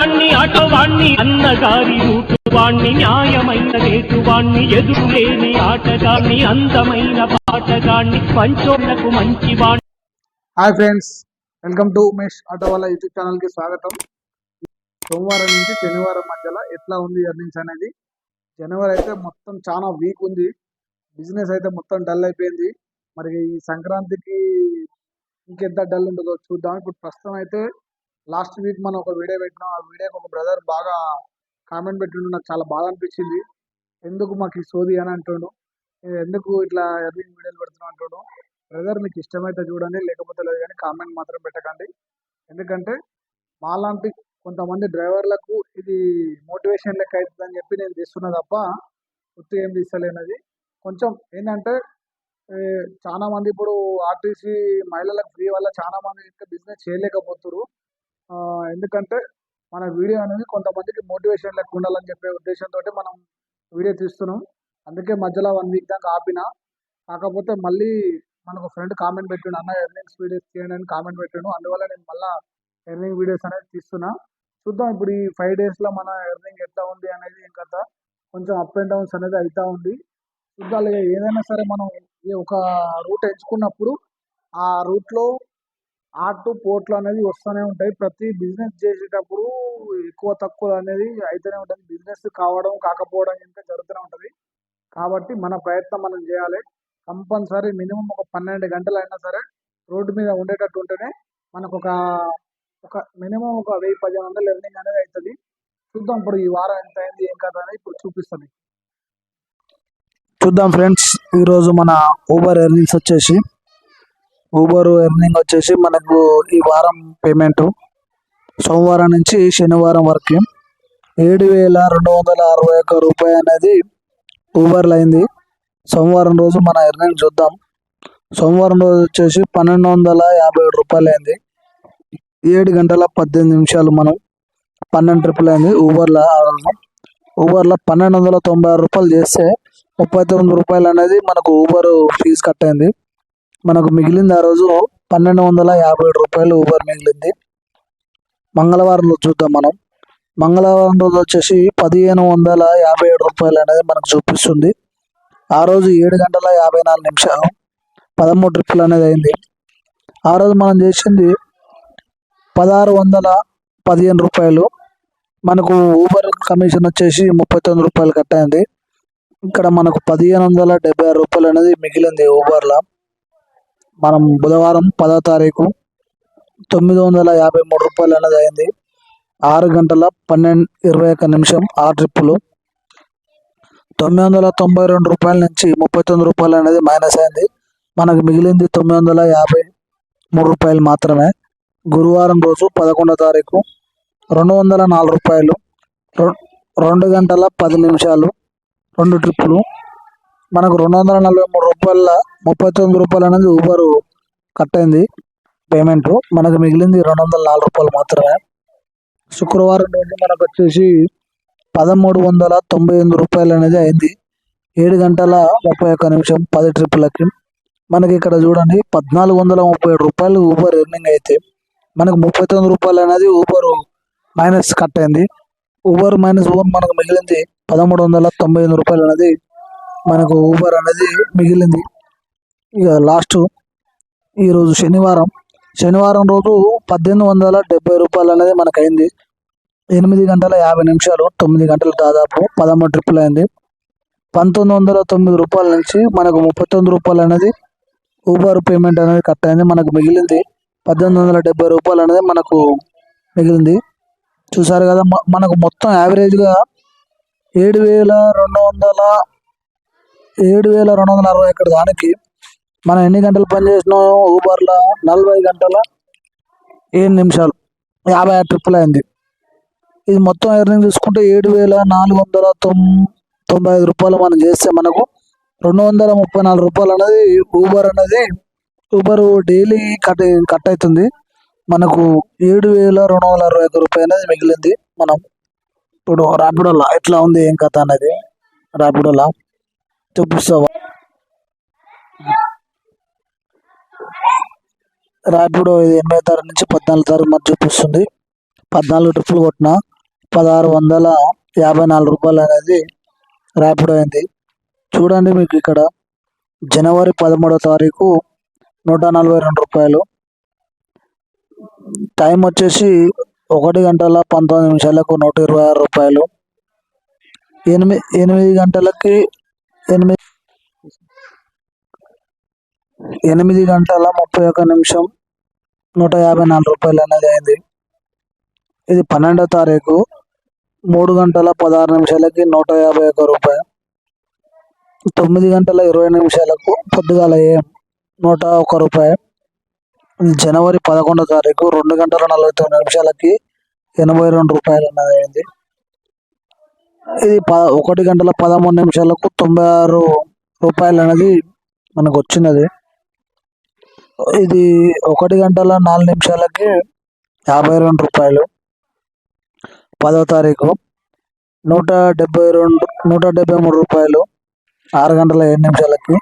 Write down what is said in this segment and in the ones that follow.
వాణ్ణి అటవాణ్ణి అన్నగారి రూటువాణ్ణి న్యాయమైన రేటువాణ్ణి ఎదురులేని ఆటగాణ్ణి అందమైన పాటగాణ్ణి పంచోళ్ళకు మంచి వాణ్ణి hi friends welcome to Umesh auto వాళ్ళ యూట్యూబ్ ఛానల్కి స్వాగతం. సోమవారం నుంచి శనివారం మధ్యలో ఎట్లా ఉంది ఎర్నింగ్స్ అనేది? జనవరి అయితే మొత్తం చాలా వీక్ ఉంది. బిజినెస్ అయితే మొత్తం డల్ అయిపోయింది. మరి ఈ సంక్రాంతికి ఇంకెంత డల్ ఉంటుందో చూద్దాం. ఇప్పుడు ప్రస్తుతం అయితే లాస్ట్ వీక్ మనం ఒక వీడియో పెట్టినాం. ఆ వీడియోకి ఒక బ్రదర్ బాగా కామెంట్ పెట్టిండు. నాకు చాలా బాధ అనిపించింది. ఎందుకు మాకు ఈ సోది అని అంటుండు. ఎందుకు ఇట్లా ఎర్నింగ్ వీడియోలు పెడుతున్నా అంటుండు. బ్రదర్ మీకు ఇష్టమైతే చూడండి లేకపోతే లేదు కానీ కామెంట్ మాత్రం పెట్టకండి. ఎందుకంటే మాలాంటి కొంతమంది డ్రైవర్లకు ఇది మోటివేషన్ లెక్క అవుతుందని చెప్పి నేను తీస్తున్నా తప్ప గుర్తు ఏం తీస్తలేనది. కొంచెం ఏంటంటే చాలామంది చాలా మంది ఇప్పుడు ఆర్టీసీ మహిళలకు ఫ్రీ వల్ల చాలా మంది ఇంకా బిజినెస్ చేయలేకపోతున్నారు ఎందుకంటే మన వీడియో అనేది కొంతమందికి మోటివేషన్ లెక్క ఉండాలని చెప్పే ఉద్దేశంతో మనం వీడియో తీస్తున్నాం. అందుకే మధ్యలో వన్ వీక్ దాకా ఆపిన. కాకపోతే మళ్ళీ మనకు ఫ్రెండ్ కామెంట్ పెట్టిండు అన్న ఎర్నింగ్స్ వీడియోస్ చేయండి అని కామెంట్ పెట్టిండు. అందువల్ల నేను మళ్ళీ ఎర్నింగ్ వీడియోస్ అనేది తీస్తున్నా. చూద్దాం ఇప్పుడు ఈ ఫైవ్ డేస్లో మన ఎర్నింగ్ ఎట్లా ఉంది అనేది ఏం కథ. కొంచెం అప్ అండ్ డౌన్స్ అనేది అవుతా ఉంది. చూద్దాం ఇక ఏదైనా సరే మనం ఈ ఒక రూట్ ఎంచుకున్నప్పుడు ఆ రూట్లో ఆటు పోట్లు అనేది వస్తూనే ఉంటాయి. ప్రతి బిజినెస్ చేసేటప్పుడు ఎక్కువ తక్కువ అనేది అయితేనే ఉంటుంది. బిజినెస్ కావడం కాకపోవడం ఇంకా జరుగుతూనే ఉంటుంది. కాబట్టి మన ప్రయత్నం మనం చేయాలి. కంపల్సరీ మినిమం ఒక పన్నెండు గంటలు అయినా సరే రోడ్డు మీద ఉండేటట్టు ఉంటేనే మనకు ఒక ఒక మినిమం ఒక వెయ్యి పదిహేను వందలు ఎర్నింగ్ అనేది అవుతుంది చూద్దాం ఇప్పుడు ఈ వారం ఎంత అయింది ఏం కదా అనేది ఇప్పుడు చూపిస్తుంది చూద్దాం ఫ్రెండ్స్ ఈరోజు మన ఊబర్ ఎర్నింగ్స్ వచ్చేసి ఊబర్ ఎర్నింగ్ వచ్చేసి మనకు ఈ వారం పేమెంట్ సోమవారం నుంచి శనివారం వరకు ఏడు వేల రెండు వందల అరవై ఒక్క రూపాయి అనేది ఊబర్లో అయింది. సోమవారం రోజు మన ఎర్నింగ్ చూద్దాం. సోమవారం రోజు వచ్చేసి పన్నెండు వందల యాభై ఏడు రూపాయలు అయింది. ఏడు గంటల పద్దెనిమిది నిమిషాలు మనం పన్నెండు ట్రిపుల్ అయింది ఊబర్లో ఆ ఊబర్లో పన్నెండు వందల తొంభై ఆరు రూపాయలు చేస్తే ముప్పై తొమ్మిది రూపాయలు అనేది మనకు ఊబర్ ఫీజు కట్ అయింది. మనకు మిగిలింది ఆ రోజు పన్నెండు వందల యాభై ఏడు రూపాయలు ఊబర్ మిగిలింది. మంగళవారం రోజు చూద్దాం మనం. మంగళవారం రోజు వచ్చేసి పదిహేను వందల యాభై ఏడు రూపాయలు అనేది మనకు చూపిస్తుంది. ఆ రోజు ఏడు గంటల యాభై నాలుగు నిమిషాలు పదమూడు ట్రిప్పులు అనేది అయింది. ఆ రోజు మనం చేసింది పదహారు వందల పదిహేను రూపాయలు. మనకు ఊబర్ కమిషన్ వచ్చేసి ముప్పై తొమ్మిది రూపాయలు కట్ అయింది ఇక్కడ మనకు పదిహేను వందల డెబ్బై ఆరు రూపాయలు అనేది మిగిలింది ఊబర్లో మనం బుధవారం పదో తారీఖు తొమ్మిది వందల యాభై మూడు రూపాయలు అనేది అయింది. ఆరు గంటల పన్నెండు ఇరవై ఒక్క నిమిషం ఆ ట్రిప్పులు. తొమ్మిది వందల తొంభై రెండు రూపాయల నుంచి ముప్పై తొమ్మిది రూపాయలు అనేది మైనస్ అయింది. మనకు మిగిలింది తొమ్మిది వందల యాభై మూడు రూపాయలు మాత్రమే. గురువారం రోజు పదకొండో తారీఖు రెండు వందల నాలుగు రూపాయలు. రెండు గంటల పది నిమిషాలు రెండు ట్రిప్పులు. మనకు రెండు వందల నలభై మూడు రూపాయల ముప్పై తొమ్మిది రూపాయలు అనేది ఊబర్ కట్ అయింది పేమెంట్ మనకు మిగిలింది రెండు వందల నాలుగు రూపాయలు మాత్రమే. శుక్రవారం రోజు మనకు వచ్చేసి పదమూడు వందల తొంభై ఎనిమిది రూపాయలు అనేది అయింది. ఏడు గంటల ముప్పై ఒక్క నిమిషం పది ట్రిప్పులకి. మనకి ఇక్కడ చూడండి పద్నాలుగు వందల ముప్పై ఏడు రూపాయలు ఊబర్ ఎర్నింగ్ అయితే. మనకు ముప్పై తొమ్మిది రూపాయలు అనేది ఊబర్ మైనస్ కట్ అయింది ఊబర్ మైనస్ ఊబర్ మనకు మిగిలింది పదమూడు వందల తొంభై ఎనిమిది రూపాయలు అనేది మనకు ఊబర్ అనేది మిగిలింది. ఇక లాస్ట్ ఈరోజు శనివారం. శనివారం రోజు పద్దెనిమిది వందల డెబ్బై రూపాయలు అనేది మనకు అయింది ఎనిమిది గంటల యాభై నిమిషాలు తొమ్మిది గంటలు దాదాపు పదమూడు ట్రిప్పులు అయింది. పంతొమ్మిది వందల తొమ్మిది రూపాయల నుంచి మనకు ముప్పై తొమ్మిది రూపాయలు అనేది ఊబర్ పేమెంట్ అనేది కట్ అయింది మనకు మిగిలింది. పద్దెనిమిది వందల డెబ్బై రూపాయలు అనేది మనకు మిగిలింది. చూసారు కదా మనకు మొత్తం యావరేజ్గా ఏడు వేల రెండు వందల ఏడు వేల రెండు వందల అరవై ఇక్కడ దానికి మనం ఎన్ని గంటలు పని చేసినాం? ఊబర్లో నలభై గంటల ఏడు నిమిషాలు. యాభై ఆరు ట్రిప్పులు అయింది. ఇది మొత్తం ఎర్నింగ్ చూసుకుంటే ఏడు వేల నాలుగు వందల తొం తొంభై ఐదు రూపాయలు మనం చేస్తే మనకు రెండు వందల ముప్పై నాలుగు రూపాయలు అనేది ఊబర్ అనేది ఊబర్ డైలీ కట్ కట్ అవుతుంది. మనకు ఏడు వేల రెండు వందల అరవై ఐదు రూపాయలు అనేది మిగిలింది మనం. ఇప్పుడు ర్యాపిడోలో ఎట్లా ఉంది ఏం కథ అనేది? ర్యాపిడోలో చూపిస్తావా ర్యాపిడో ఇది ఎనభై తారీఖు నుంచి పద్నాలుగు తారీఖు మధ్య చూపిస్తుంది పద్నాలుగు ట్రిప్పులు కొట్టిన పదహారు వందల యాభై నాలుగు రూపాయలు అనేది ర్యాపిడో అయింది. చూడండి మీకు ఇక్కడ జనవరి పదమూడో తారీఖు నూట నలభై రెండు రూపాయలు. టైం వచ్చేసి ఒకటి గంటల పంతొమ్మిది నిమిషాలకు నూట ఇరవై ఆరు రూపాయలు. ఎనిమిది ఎనిమిది గంటలకి ఎనిమిది ఎనిమిది గంటల ముప్పై ఒక్క నిమిషం నూట యాభై నాలుగు రూపాయలు అనేది అయింది. ఇది పన్నెండో తారీఖు మూడు గంటల పదహారు నిమిషాలకి నూట యాభై ఒక్క రూపాయి తొమ్మిది గంటల ఇరవై నిమిషాలకు పొద్దుగాల ఏం నూట ఒక్క రూపాయి జనవరి పదకొండో తారీఖు రెండు గంటల నలభై తొమ్మిది నిమిషాలకి ఎనభై రెండు రూపాయలు అనేది అయింది. ఇది ప ఒకటి గంటల పదమూడు నిమిషాలకు తొంభై ఆరు రూపాయలు అనేది మనకు వచ్చినది ఇది ఒకటి గంటల నాలుగు నిమిషాలకి యాభై రెండు రూపాయలు. పదో తారీఖు నూట డెబ్బై రెండు నూట డెబ్బై మూడు రూపాయలు ఆరు గంటల ఏడు నిమిషాలకి.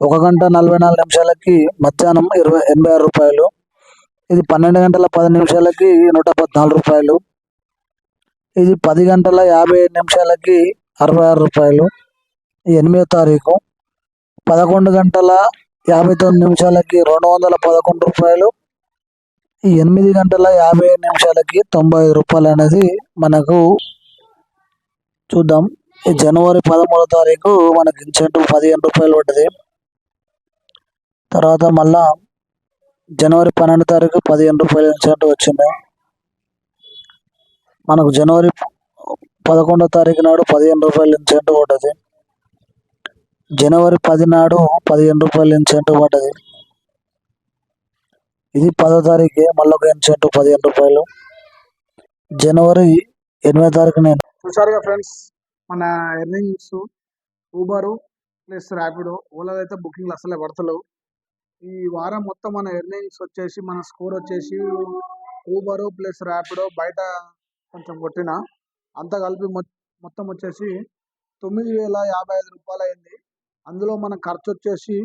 ఒక గంట నలభై నాలుగు నిమిషాలకి మధ్యాహ్నం ఇరవై ఎనభై ఆరు రూపాయలు. ఇది పన్నెండు గంటల పది నిమిషాలకి నూట పద్నాలుగు రూపాయలు. ఇది పది గంటల యాభై నిమిషాలకి అరవై ఆరు రూపాయలు. ఎనిమిదో తారీఖు పదకొండు గంటల యాభై తొమ్మిది నిమిషాలకి రెండు వందల పదకొండు రూపాయలు. ఈ ఎనిమిది గంటల యాభై నిమిషాలకి తొంభై ఐదు రూపాయలు అనేది మనకు చూద్దాం. ఈ జనవరి పదమూడో తారీఖు మనకి ఇన్సెంటివ్ పదిహేను రూపాయలు పడ్డది. తర్వాత మళ్ళా జనవరి పన్నెండు తారీఖు పదిహేను రూపాయలు ఇన్సెంటివ్ వచ్చింది. మనకు జనవరి పదకొండో తారీఖు నాడు పదిహేను రూపాయలు ఇన్సెంట్ పడ్డది. జనవరి పది నాడు పదిహేను రూపాయలు ఇన్సెంట్ పడ్డది. ఇది పదో తారీఖు మళ్ళీ ఒక పదిహేను రూపాయలు. జనవరి ఎనిమిదో తారీఖు నేను చూసారుగా ఫ్రెండ్స్ మన earnings Uber plus Rapido Ola అయితే బుకింగ్లు అసలే పడతలేవు. ఈ వారం మొత్తం మన ఎర్నింగ్స్ వచ్చేసి మన స్కోర్ వచ్చేసి ఊబరు ప్లస్ ర్యాపిడో బయట కొంచెం కొట్టిన అంతా కలిపి మొ- మొత్తం వచ్చేసి తొమ్మిది వేల యాభై ఐదు రూపాయలు అయింది అందులో మన ఖర్చు వచ్చేసి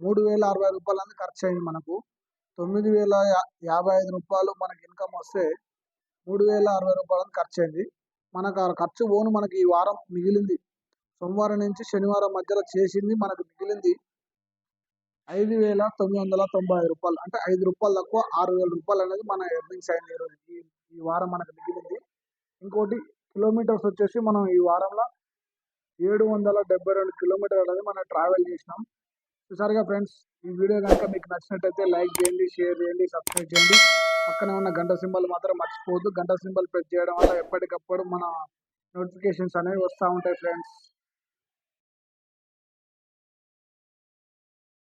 మూడు వేల అరవై రూపాయలు అనేది ఖర్చు అయింది మనకు. తొమ్మిది వేల యా- యాభై ఐదు రూపాయలు మనకి ఇన్కమ్ వస్తే మూడు వేల అరవై రూపాయలు ఖర్చు అయింది మనకు ఆ ఖర్చు పోను మనకి ఈ వారం మిగిలింది. సోమవారం నుంచి శనివారం మధ్యలో చేసింది మనకు మిగిలింది ఐదు వేల తొమ్మిది వందల తొంభై ఐదు రూపాయలు. అంటే ఐదు రూపాయలు తక్కువ ఆరు వేల రూపాయలు అనేది మన ఎర్నింగ్స్ అయింది ఈరోజు. ఈ ఈ వారం మనకు మిగిలింది. ఇంకోటి కిలోమీటర్స్ వచ్చేసి మనం ఈ వారంలో ఏడు వందల డెబ్బై రెండు కిలోమీటర్లు అనేది మనం ట్రావెల్ చేసినాం. చూసారుగా ఫ్రెండ్స్ ఈ వీడియో కనుక మీకు నచ్చినట్టయితే లైక్ చేయండి షేర్ చేయండి సబ్స్క్రైబ్ చేయండి. పక్కనే ఉన్న గంట సింబల్ మాత్రం మర్చిపోవద్దు. గంట సింబల్ ప్రెస్ చేయడం వల్ల ఎప్పటికప్పుడు మన నోటిఫికేషన్స్ అనేవి వస్తూ ఉంటాయి ఫ్రెండ్స్.